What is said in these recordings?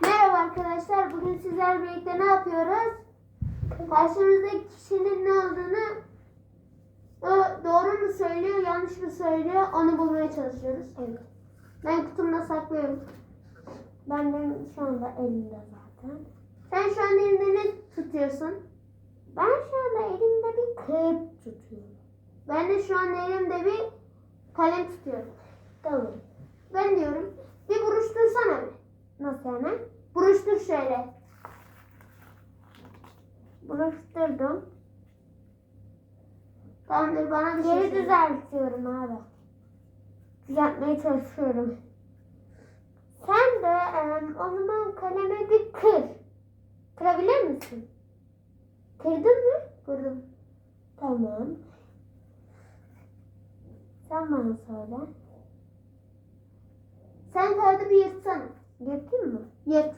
Merhaba arkadaşlar. Bugün sizlerle birlikte ne yapıyoruz? Karşımızdaki kişinin ne olduğunu o doğru mu söylüyor, yanlış mı söylüyor onu bulmaya çalışıyoruz. Evet. Ben kutumda saklıyorum. Ben de şu anda elimde zaten. Sen şu an elinde ne tutuyorsun? Ben şu anda elimde bir kağıt tutuyorum. Ben de şu an elimde bir kalem tutuyorum. Tamam. Ben diyorum bir buruştursana. Nasıl yani? Buruştur şöyle. Buluşturdum. Tamamdır bana bir şey Geri söyle. düzeltiyorum abi. Düzeltmeye çalışıyorum. Sen de em, o zaman kaleme bir kır. Kırabilir misin? Kırdın mı? Kırdım. Tamam. Sen bana söyle. Sen kağıdı bir yırtsana. Yırttın mı? Yırt.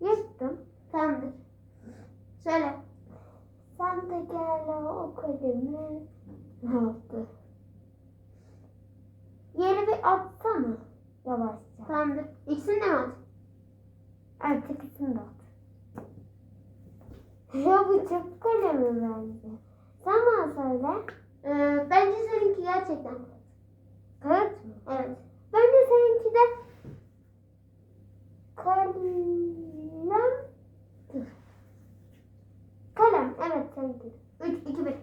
Yırttım. Tamamdır. Söyle. Sen de gel o kalemi. Ne yaptı? Yeri bir atsana. Yavaşça. Tamamdır. İkisini de mi at? Artık ikisini de at. Ya bu çok kalemi bence. Sen bana söyle. Ee, bence seninki gerçekten. Kağıt mı? Evet. Ben de seninki de kalem. Dur. Kalem. Evet seninki. 3, 2, 1.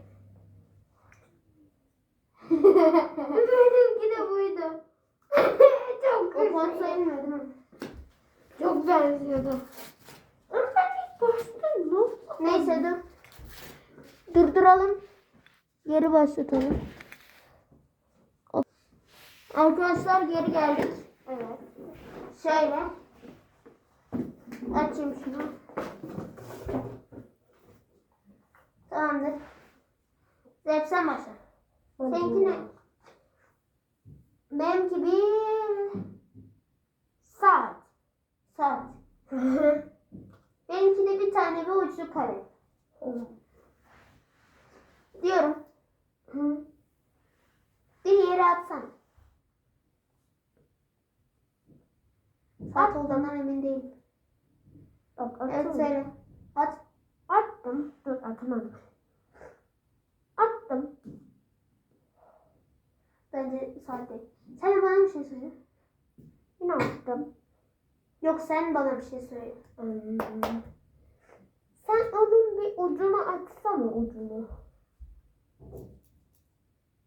Benimki de buydu. çok O puan güzel. sayılmıyor değil mi? Çok benziyordu. Ama ben ilk başta nasıl? Neyse dur. Durduralım. Geri başlatalım. Arkadaşlar geri geldik. Evet. Şöyle. Açayım şunu. Tamamdır. Zevk sen başla. Seninki ne? Benimki bir saat. Saat. Benimki de bir tane bir uçlu kalem. Diyorum. Bir yere atsana. Saat olduğundan emin değilim. Bak Evet atıyorum. söyle. At. Attım. Dur atamadım. Attım. Bence saat değil. Sen bana bir şey söyle. Yine attım. Yok sen bana bir şey söyle. Hmm. Sen onun bir ucunu açsana ucunu.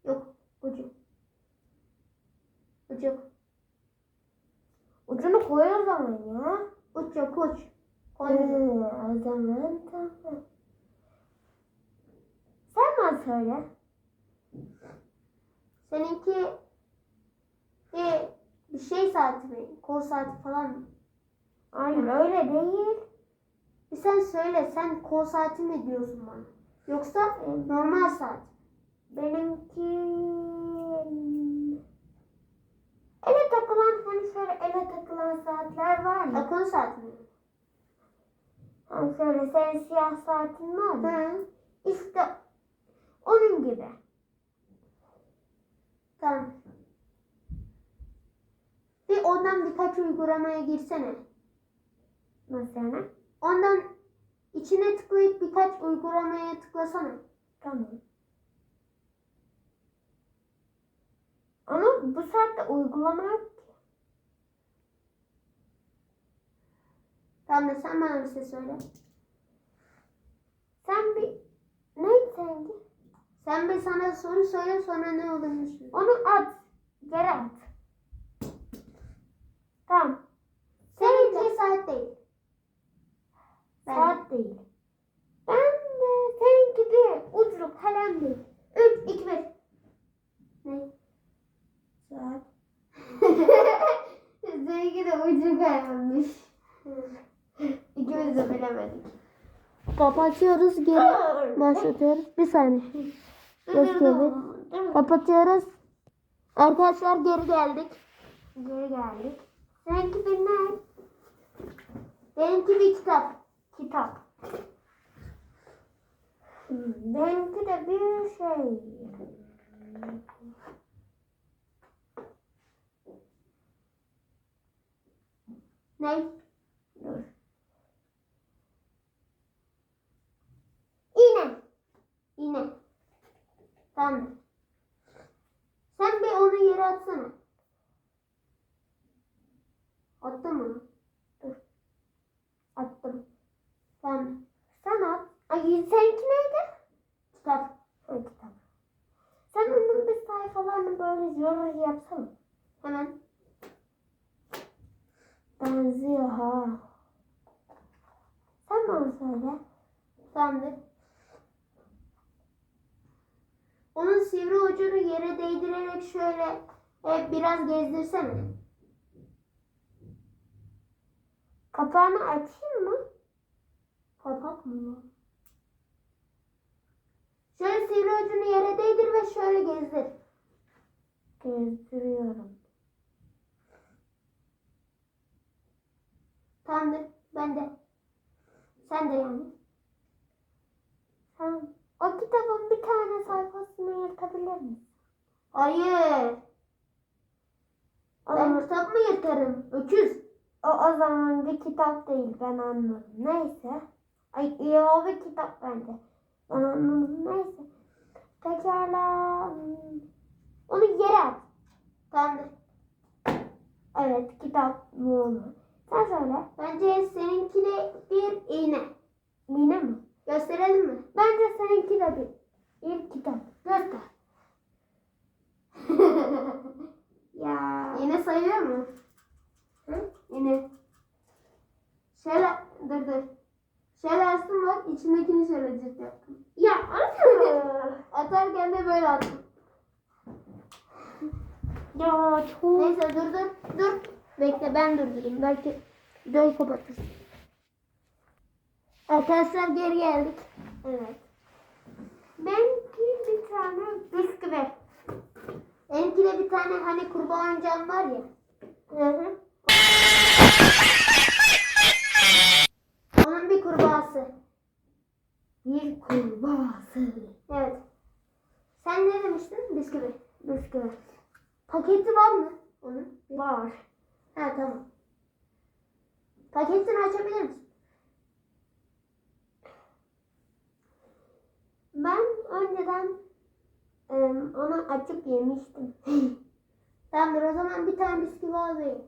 Yok. Ucu. Ucu yok. Ucunu koy o zaman ya. Uç yok uç. Ee, Koymadım. o zaman tamam. Sen bana söyle. Seninki bir, bir şey saati mi? Kol saati falan mı? Hayır öyle değil. Bir sen söyle. Sen kol saati mi diyorsun bana? Yoksa normal saat. Benimki ele takılan hani şöyle ele takılan saatler var ya. Akıllı saat mi? Hani şöyle senin siyah saatin var ya. Hı. İşte onun gibi. Tamam. Bir ondan birkaç uygulamaya girsene. Nasıl yani? Ondan içine tıklayıp birkaç uygulamaya tıklasana. Tamam. Ama bu saatte uygulama yok ki. Tamam da sen bana bir şey söyle. Sen bir neydi seninki? Sen bir sana soru söyle sonra ne düşün. Onu at. Geri at. Tamam. Seninki saat değil. Ben- Saat değil. Ben de seninki bir uçlu kalem değil. 3, 2, 1. Ne? Saat. Seninki de ucu kaybolmuş. İkimiz de bilemedik. Kapatıyoruz geri başlatıyoruz. Bir saniye. Gösterelim. Kapatıyoruz. Arkadaşlar geri geldik. Geri geldik. Seninki bir ne? Benimki bir kitap. Kitap. Benimki de bir şey. Ne? Dur. İğne. İğne. Tamam. Sen bir onu yere atsana. Attın mı? Dur. Attım. Tamam. Sen at. Ay seninki neydi? Kitap. Ha kitap. Sen onun bir sayfalarını böyle yorum yapsana. Hemen. Benziyor ha. Sen bana söyle. Tamamdır. Onun sivri ucunu yere değdirerek şöyle e, biraz gezdirsene. Kapağını açayım mı? Kapak mı? Şöyle sivri ucunu yere değdir ve şöyle gezdir. Gezdiriyorum. Tamamdır. Ben de. Sen de yani. Sen o kitabın bir tane sayfasını yırtabilir misin? Hayır. O Ben zaman, kitap mı yırtarım? Öküz. o, o zaman bir kitap değil ben anladım. Neyse. Ay iyi o bir kitap bence. Ben anladım neyse. Pekala. Onu yere at. Tamamdır. Evet kitap bu olur. Sen söyle. Bence seninki de bir iğne. Yine mi? Gösterelim mi? Bence seninki de bir. İlk kitap. Göster. ya. İğne sayıyor mu? Hı? İğne. Şöyle dur dur. Şöyle açtım bak içindekini şöyle cırt yaptım. Ya. Atarken de böyle attım. ya çok. Neyse dur dur dur. Bekle ben durdurayım. Belki videoyu kapatırız. Arkadaşlar geri geldik. Evet. Benimki bir tane bisküvi. Benimki de bir tane hani kurbağa oyuncağım var ya. Hı hı. Onun bir kurbağası. Bir kurbağası. Evet. Sen ne demiştin? Bisküvi. Bisküvi. Paketi var mı? Onun. Var. Ha tamam. Paketini açabilir misin? Ben önceden em, onu açıp yemiştim. Tamamdır o zaman bir tane bisküvi alayım.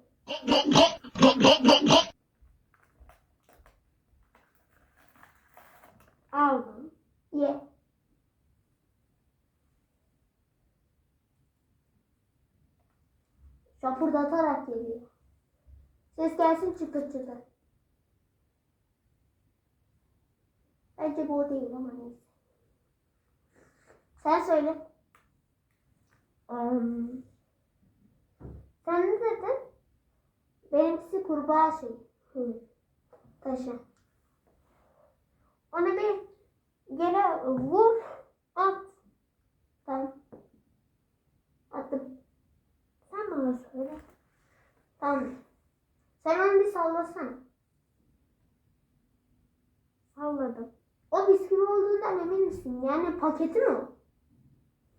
Aldım. Ye. Şapırdatarak geliyor. Ses gelsin çıtır çıtır. Bence bu o değil ama neyse. Sen söyle. Em, Sen ne dedin? Benimkisi kurbağa şey. hı. Taşı. Onu bir yere vur. At. Tamam. Attım. Sen bana söyle. Tamam. Sen onu bir sallasana. Salladım. O bisküvi olduğundan emin misin? Yani paketi mi o?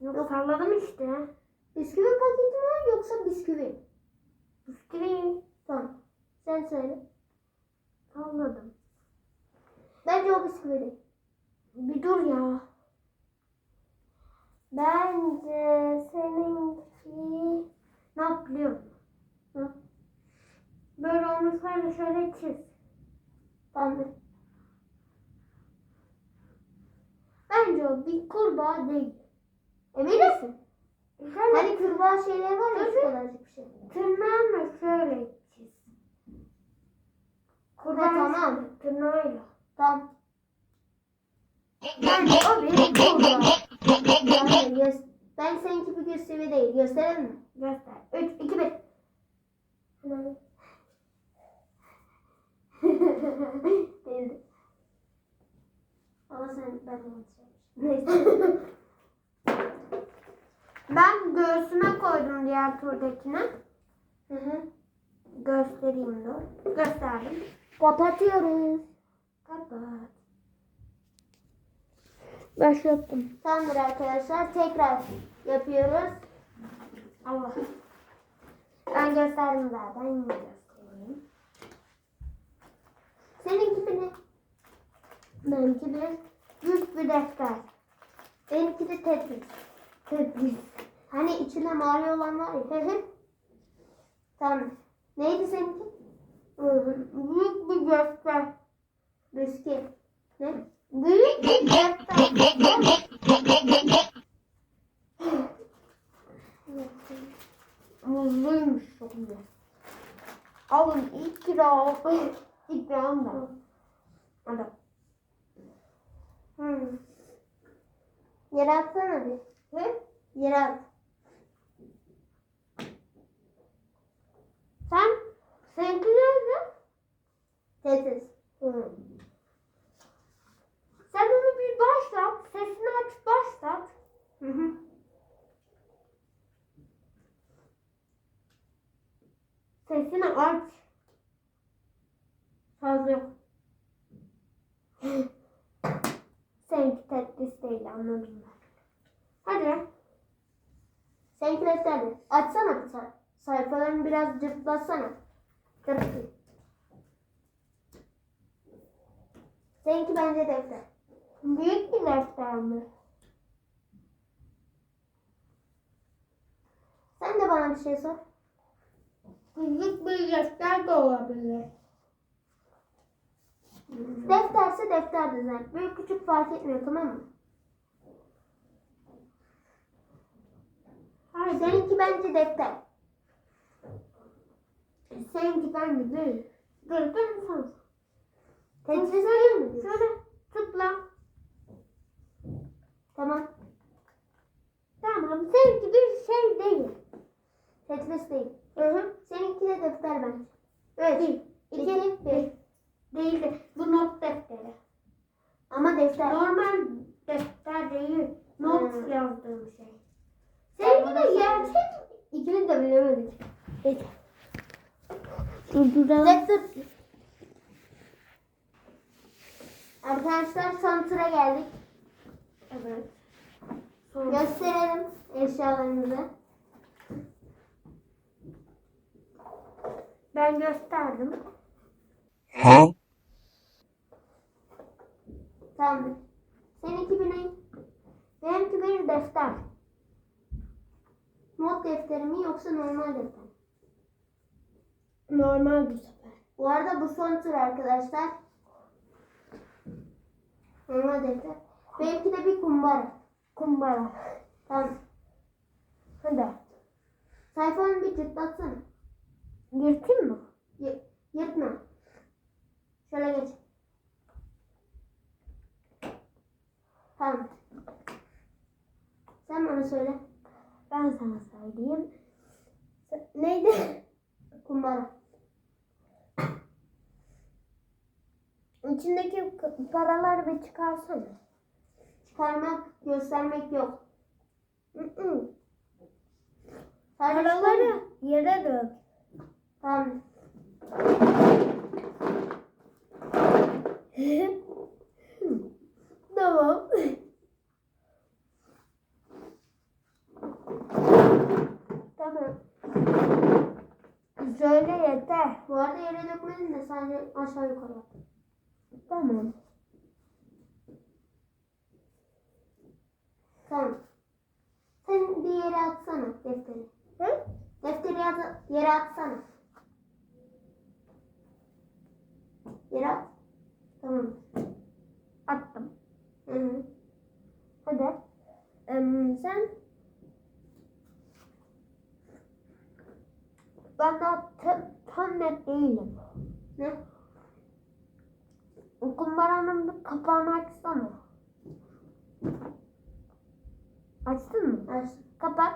Yok salladım işte. Bisküvi paketi mi yoksa bisküvi? Bisküvi. Tamam. Sen söyle. Salladım. Bence o bisküvi değil. Bir dur ya. Bence seninki ne yap biliyor musun? Hı? Böyle şöyle şöyle çiz. Tamam. Bence o bir kurbağa değil. Emin misin? Şöyle Hani kurbağa şeyler var ya şu kadarcık bir şey. tırnağınla şöyle çiz. Kurbağa tamam. tırnağıyla. Tamam. Bence o bir kurbağa. Ben seninki bir bisküvi değil. Gösterelim mi? Göster. 3, 2, 1. Değildi. Ama sen ben unutacağım. Neyse. Ben göğsüme koydum diğer turdakine. Hı hı. Göstereyim dur. Gösterdim. Kapatıyoruz. Kapat. Başlattım. Tamamdır arkadaşlar. Tekrar yapıyoruz. Allah. Ben gösterdim zaten. Yine göstereyim. Seninki bir ne? Benimki bir büyük bir defter. Benimki de Tetris. Hani içinde mavi olan var ya. Tamam. Neydi seninki? Büyük bir defter. Riski. Ne? Büyük bir defter. Muzluymuş çok güzel. Alın ikram. İkram da. Hadi. Hı. Yere atsana bir. Hı? Yere at. Sen? Seninki nerede? Tetris. Hı. Sen onu bir başlat. Sesini aç başlat. Hı hı. Sesini aç. Fazla yok. Seninki Tetris değil anladım ben. Hadi. Seninki defterdi. Açsana say- sayfalarını biraz cırtlatsana. Cırt. Seninki bence defter. Büyük bir defter mi? Sen de bana bir şey sor. Küçük bir defter de olabilir. Defterse defterdir zaten. Büyük küçük fark etmiyor tamam mı? Hayır. Seninki bence defter. Seninki bence değil. Dur ben sana. Tetris değil mi? Şöyle tıkla. Tamam. Tamam. Seninki bir şey değil. Tetris değil. Hı hı. Seninki de defter bence. Evet. İki, İki, bir. bir. Değil de bu not defteri. Ama defter. Normal defter değil. Not Hmm. yazdığım şey. Sen Seninki de gerçek. İkini de bilemedik. Peki. Durduralım. Defter. Arkadaşlar son tura geldik. Evet. Gösterelim eşyalarımızı. Ben gösterdim. Huh? Tamam. Seninki bir ne? Benimki bir defter. Not defteri mi yoksa normal defter? mi? Normal bu sefer. Bu arada bu son tur arkadaşlar. Normal defter. Benimki de bir kumbara. Kumbara. Tamam. Hadi. Sayfanı bir cırtlatsana. Yırtayım mı? Y- yırtma. Şöyle geç. Tamam. Sen bana söyle. Ben sana söyleyeyim. Neydi? Kumbara. İçindeki paraları bir çıkarsana. Çıkarmak, göstermek yok. Paraları yere dök. Tamam. tamam. tamam. Söyle yeter. Bu arada yere dökmedin de sadece aşağı yukarı. Tamam. Tamam. Sen bir yere atsana defteri. Hı? Defteri yere atsana. Yere at. Tamam. Attım. Hı hı. Hadi. Em, sen ben daha tam, tam net değilim. Ne? Kumbaranın bir kapağını açsana. Açtın mı? Aç. Kapat.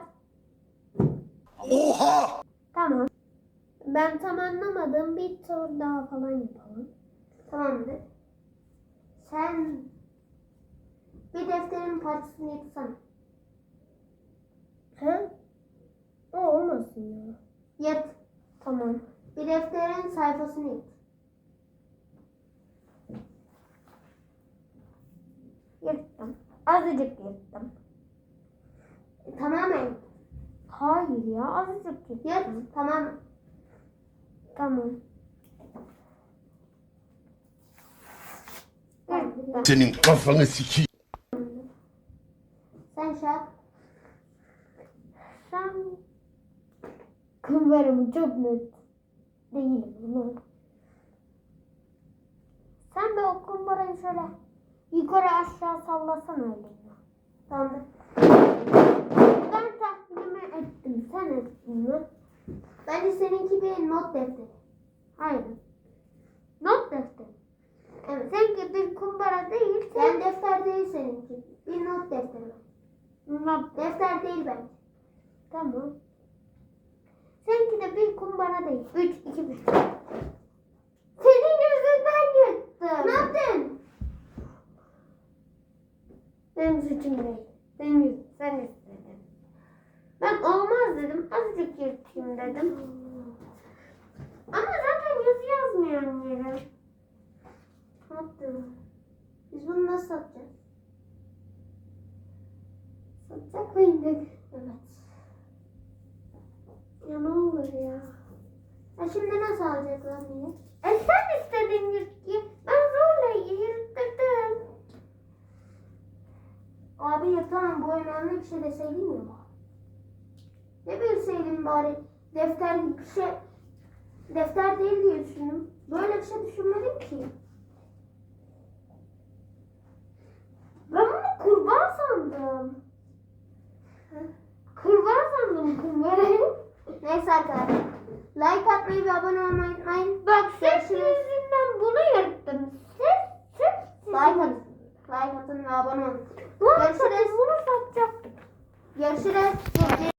Oha! Tamam. Ben tam anlamadım. Bir tur daha falan yapalım. Tamamdır. Sen bir defterin parçasını yırtsana. He? O olmasın ya. Yırt. Tamam. Bir defterin sayfasını yırt. Yırttım. Azıcık yırttım. Tamamen. Hayır ya azıcık yırttım. Yırt. Tamam. Tamam. Senin kafanı sikeyim. Sen şap. Sen kumbaramı çok net değilim bunu. Sen de o kumbarayı şöyle yukarı aşağı sallasana öyle. Tamam. Ben tahminimi ettim. Sen ettin mi? Bence seninki bir not defteri. Hayır. Not defteri. Evet. Seninki bir kumbara değil. Yani defter değil seninki. Bir not defteri. Not Defter değil bence. Tamam. Seninki de bir kumbara değil. Üç, iki, bir. Senin yüzünden yırttım. Ne yaptın? Benim suçum değil. Senin yüzün. Sen istedin. Ben olmaz dedim. Azıcık yırtayım dedim. Ama zaten yüz yazmıyorum yere. Ne yaptın? Biz bunu nasıl satacağız? Satacak mıydık? Evet. Ya ne olur ya. Ya şimdi nasıl alacaklar beni? E sen istedin yırtıyı. Ben zorla yırttırdım. Abi ya tamam bu önemli bir şey deseydin ya bari defter bir şey defter değil diye düşündüm. Böyle bir şey düşünmedim ki. Ben bunu kurbağa sandım. Kurbağa sandım kumbarayı. Neyse arkadaşlar. Like atmayı ve abone olmayı unutmayın. Bak ses yüzünden bunu yırttım. Ses, ses Like atın. Like atın ve abone olun. Lan Görüşürüz. bunu satacaktık. Görüşürüz.